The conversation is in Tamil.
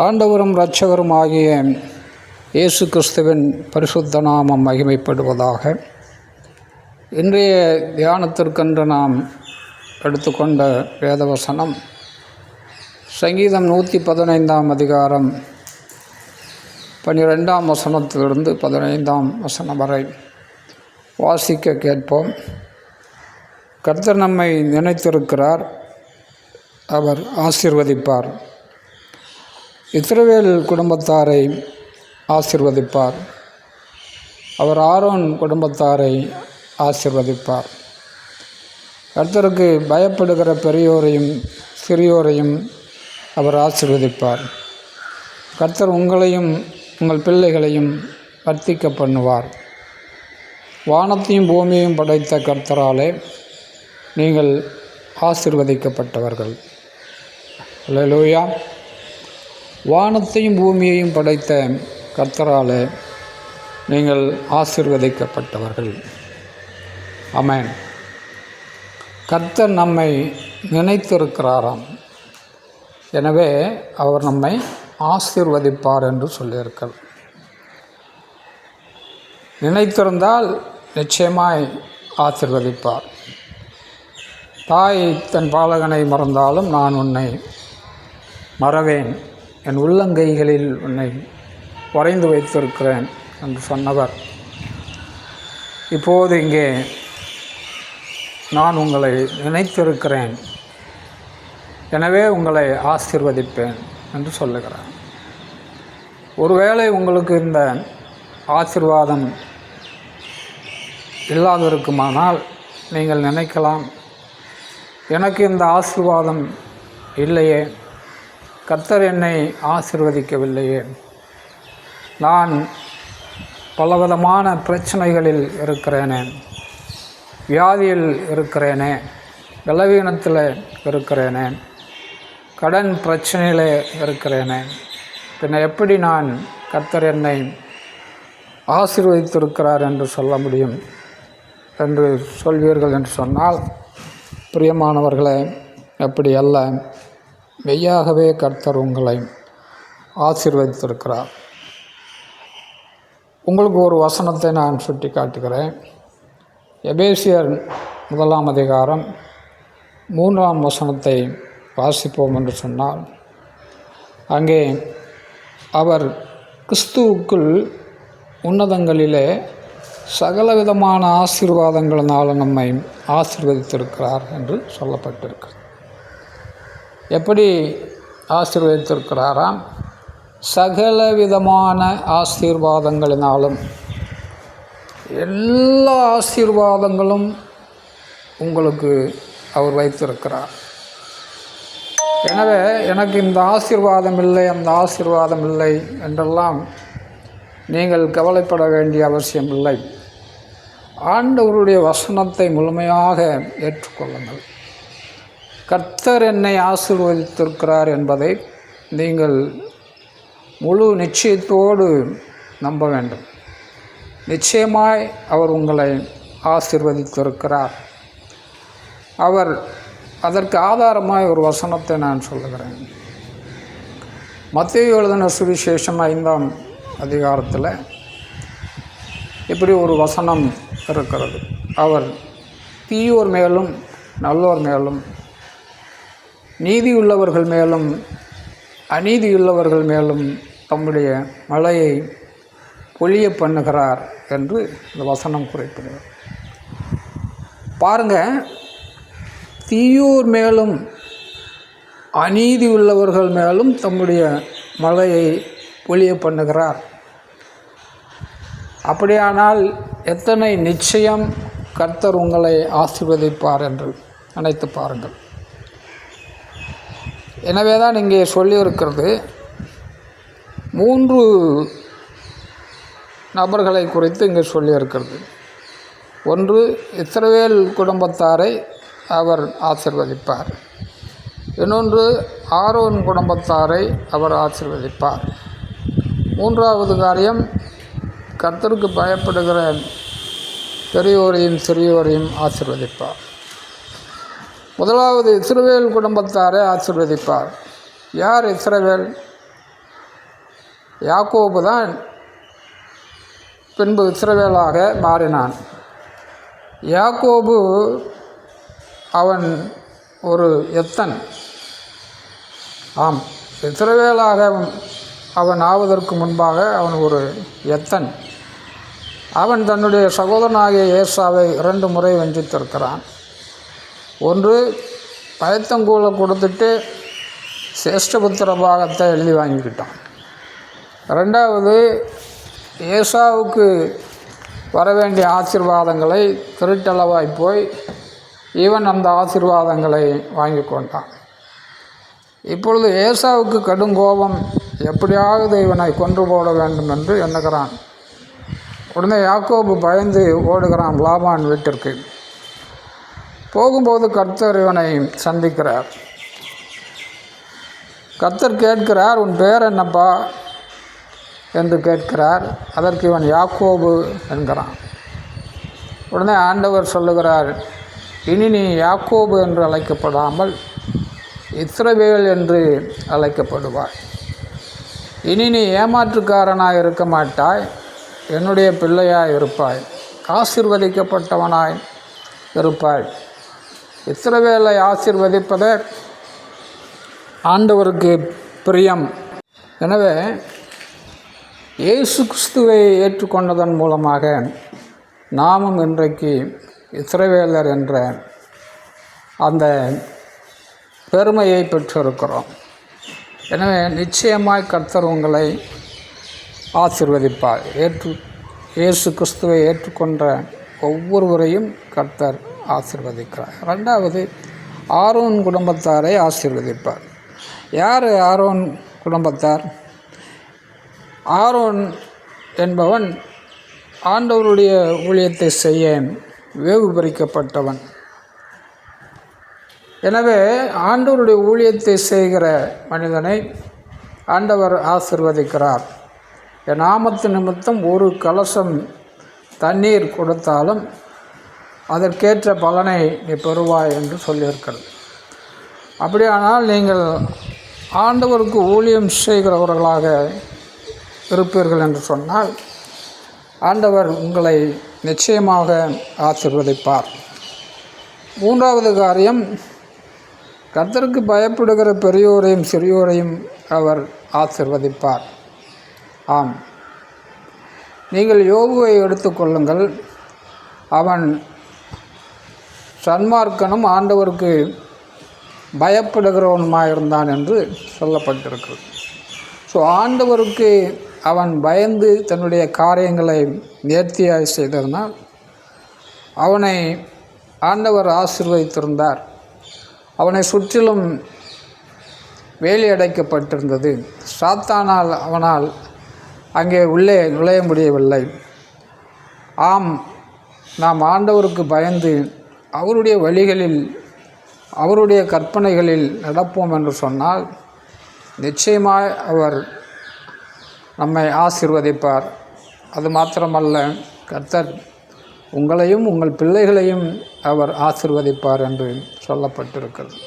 ஆண்டவரும் இரட்சகரும் ஆகிய இயேசு கிறிஸ்துவின் பரிசுத்த நாமம் மகிமைப்படுவதாக. இன்றைய தியானத்திற்கென்று நாம் எடுத்துக்கொண்ட வேதவசனம் சங்கீதம் நூற்றி பதினைந்தாம் அதிகாரம் பன்னிரெண்டாம் வசனத்திலிருந்து பதினைந்தாம் வசனம் வரை வாசிக்க கேட்போம். கர்த்தர் நம்மை நினைத்திருக்கிறார் அவர் ஆசிர்வதிப்பார். இஸ்ரவேல் குடும்பத்தாரை ஆசிர்வதிப்பார். அவர் ஆரோன் குடும்பத்தாரை ஆசிர்வதிப்பார். கர்த்தருக்கு பயப்படுகிற பெரியோரையும் சிறியோரையும் அவர் ஆசிர்வதிப்பார். கர்த்தர் உங்களையும் உங்கள் பிள்ளைகளையும் வர்த்திக்க பண்ணுவார். வானத்தையும் பூமியையும் படைத்த கர்த்தராலே நீங்கள் ஆசிர்வதிக்கப்பட்டவர்கள். லூயா வானத்தையும் பூமியையும் படைத்த கர்த்தரால் நீங்கள் ஆசிர்வதிக்கப்பட்டவர்கள். அமேன் கர்த்தர் நம்மை நினைத்திருக்கிறாராம். எனவே அவர் நம்மை ஆசிர்வதிப்பார் என்று சொல்லியிருக்கிறார். நினைத்திருந்தால் நிச்சயமாய் ஆசிர்வதிப்பார். தாய் தன் பாலகனை மறந்தாலும் நான் உன்னை மறவேன். என் உள்ளங்கைகளில் உன்னை வரைந்து வைத்திருக்கிறேன் என்று சொன்னவர். இப்போது இங்கே நான் உங்களை நினைத்திருக்கிறேன். எனவே உங்களை ஆசிர்வதிப்பேன் என்று சொல்லுகிறார். ஒருவேளை உங்களுக்கு இந்த ஆசிர்வாதம் இல்லாதிருக்குமானால் நீங்கள் நினைக்கலாம். எனக்கு இந்த ஆசிர்வாதம் இல்லையே. கர்த்தர் என்னை ஆசிர்வதிக்கவில்லையே. நான் பலவிதமான பிரச்சனைகளில் இருக்கிறேனே. வியாதியில் இருக்கிறேனே. பலவீனத்தில் இருக்கிறேனே. கடன் பிரச்சனையில் இருக்கிறேனே. பின்ன எப்படி நான் கர்த்தர் என்னை ஆசீர்வதித்திருக்கிறார் என்று சொல்ல முடியும் என்று சொல்வீர்கள் என்று சொன்னால் பிரியமானவர்களே அப்படி அல்ல. மெய்யாகவே கர்த்தர் உங்களை ஆசீர்வதித்திருக்கிறார். உங்களுக்கு ஒரு வசனத்தை நான் சுட்டி காட்டுகிறேன் எபேசியர் முதலாம் அதிகாரம் மூன்றாம் வசனத்தை வாசிப்போம் என்று சொன்னால் அங்கே அவர் கிறிஸ்துவுக்குள் உன்னதங்களிலே சகலவிதமான ஆசீர்வாதங்களினால் நம்மை ஆசீர்வதித்திருக்கிறார் என்று சொல்லப்பட்டிருக்கிறது. எப்படி ஆசீர்வதித்திருக்கிறாராம்? சகல விதமான ஆசீர்வாதங்களினாலும். எல்லா ஆசீர்வாதங்களும் உங்களுக்கு அவர் வைத்திருக்கிறார். எனவே எனக்கு இந்த ஆசீர்வாதம் இல்லை அந்த ஆசீர்வாதம் இல்லை என்றெல்லாம் நீங்கள் கவலைப்பட வேண்டிய அவசியம் இல்லை. ஆண்டவருடைய வசனத்தை முழுமையாக ஏற்றுக்கொள்ளுங்கள். கர்த்தர் என்னை ஆசீர்வதித்திருக்கிறார் என்பதை நீங்கள் முழு நிச்சயத்தோடு நம்ப வேண்டும். நிச்சயமாய் அவர் உங்களை ஆசிர்வதித்திருக்கிறார். அவர் அதற்கு ஆதாரமாய் ஒரு வசனத்தை நான் சொல்லுகிறேன். மத்திய எழுதின சுவிசேஷம் ஐந்தாம் அதிகாரத்தில் இப்படி ஒரு வசனம் இருக்கிறது. அவர் தீயோர் மேலும் நல்லோர் மேலும் நீதியுள்ளவர்கள் மேலும் அநீதியுள்ளவர்கள் மேலும் தம்முடைய மழையை பொழிய பண்ணுகிறார் என்று இந்த வசனம் குறிப்பிடுகிறார் பாருங்க தீயூர் மேலும் அநீதி உள்ளவர்கள் மேலும் தம்முடைய மழையை பொழிய பண்ணுகிறார். அப்படியானால் எத்தனை நிச்சயம் கர்த்தர் உங்களை ஆசீர்வதிப்பார் என்று நினைத்து பாருங்கள். எனவே தான் இங்கே சொல்லியிருக்கிறது. மூன்று நபர்களை குறித்து இங்கே சொல்லியிருக்கிறது. ஒன்று இஸ்ரவேல் குடும்பத்தாரை அவர் ஆசிர்வதிப்பார். இன்னொன்று ஆரோன் குடும்பத்தாரை அவர் ஆசிர்வதிப்பார். மூன்றாவது காரியம் கர்த்தருக்கு பயப்படுகிற பெரியோரையும் சிறியோரையும் ஆசிர்வதிப்பார். முதலாவது இஸ்ரவேல் குடும்பத்தாரை ஆசிர்வதிப்பார். யார் இஸ்ரவேல்? யாக்கோபு தான் பின்பு இஸ்ரவேலாக மாறினான். யாக்கோபு அவன் ஒரு எத்தன். ஆம் இஸ்ரவேலாக அவன் ஆவதற்கு முன்பாக அவன் ஒரு எத்தன். அவன் தன்னுடைய சகோதரனாகிய ஏசாவை இரண்டு முறை வஞ்சித்திருக்கிறான். ஒன்று பயத்தங்கூலை கொடுத்துட்டு சேஷ்டபுத்திர பாகத்தை எழுதி வாங்கிக்கிட்டான். ரெண்டாவது ஏசாவுக்கு வர வேண்டிய ஆசீர்வாதங்களை திருட்டளவாய் போய் இவன் அந்த ஆசீர்வாதங்களை வாங்கி கொண்டான். இப்பொழுது ஏசாவுக்கு கடும் கோபம் எப்படியாவது இவனை கொன்று போட வேண்டும் என்று எண்ணுகிறான். உடனே யாக்கோபு பயந்து ஓடுகிறான் லாபான் வீட்டிற்கு. போகும்போது கர்த்தர் இவனை சந்திக்கிறார். கர்த்தர் கேட்கிறார் உன் பேர் என்னப்பா? என்று கேட்கிறார். அதற்கு இவன் யாக்கோபு என்கிறான். உடனே ஆண்டவர் சொல்லுகிறார் இனி நீ யாக்கோபு என்று அழைக்கப்படாமல் இஸ்ரவேல் என்று அழைக்கப்படுவாய். இனி நீ ஏமாற்றுக்காரனாய் இருக்க மாட்டாய் என்னுடைய பிள்ளையாய் இருப்பாய். ஆசிர்வதிக்கப்பட்டவனாய் இருப்பாய். இஸ்ரவேலை ஆசிர்வதிப்பது ஆண்டவருக்கு பிரியம். எனவே இயேசு கிறிஸ்துவை ஏற்றுக்கொண்டதன் மூலமாக நாமும் இன்றைக்கு இஸ்ரவேலர் என்ற அந்த பெருமையை பெற்றிருக்கிறோம். எனவே நிச்சயமாய் கர்த்தர் உங்களை ஆசிர்வதிப்பார். ஏற்று இயேசு கிறிஸ்துவை ஏற்றுக்கொண்ட ஒவ்வொருவரையும் கர்த்தர் ஆசிர்வதிக்கிறார். ரெண்டாவது ஆரோன் குடும்பத்தாரை ஆசிர்வதிப்பார். யார் ஆரோன் குடும்பத்தார்? ஆரோன் என்பவன் ஆண்டவருடைய ஊழியத்தை செய்ய வேவு பறிக்கப்பட்டவன். எனவே ஆண்டவருடைய ஊழியத்தை செய்கிற மனிதனை ஆண்டவர் ஆசிர்வதிக்கிறார். என் நாமத்து நிமித்தம் ஒரு கலசம் தண்ணீர் கொடுத்தாலும் அதற்கேற்ற பலனை நீ பெறுவாய் என்று சொல்லியிருக்கிறது. அப்படியானால் நீங்கள் ஆண்டவருக்கு ஊழியம் செய்கிறவர்களாக இருப்பீர்கள் என்று சொன்னால் ஆண்டவர் உங்களை நிச்சயமாக ஆசிர்வதிப்பார். மூன்றாவது காரியம் கர்த்தருக்கு பயப்படுகிற பெரியோரையும் சிறியோரையும் அவர் ஆசிர்வதிப்பார். ஆம். நீங்கள் யோகுவை எடுத்துக்கொள்ளுங்கள் அவன் சன்மார்க்கனும் ஆண்டவருக்கு பயப்படுகிறவனுமாக இருந்தான் என்று சொல்லப்பட்டிருக்கிறது. ஸோ ஆண்டவருக்கு அவன் பயந்து தன்னுடைய காரியங்களை நேர்த்தியாக செய்ததனால் அவனை ஆண்டவர் ஆசிர்வதித்திருந்தார். அவனை சுற்றிலும் வேலி அடைக்கப்பட்டிருந்தது. சாத்தானால் அவனால் அங்கே உள்ளே நுழைய முடியவில்லை. ஆம் நாம் ஆண்டவருக்கு பயந்து அவருடைய வழிகளில் அவருடைய கற்பனைகளில் நடப்போம் என்று சொன்னால் நிச்சயமாய் அவர் நம்மை ஆசிர்வதிப்பார். அது மாத்திரமல்ல கர்த்தர் உங்களையும் உங்கள் பிள்ளைகளையும் அவர் ஆசிர்வதிப்பார் என்று சொல்லப்பட்டிருக்கிறது.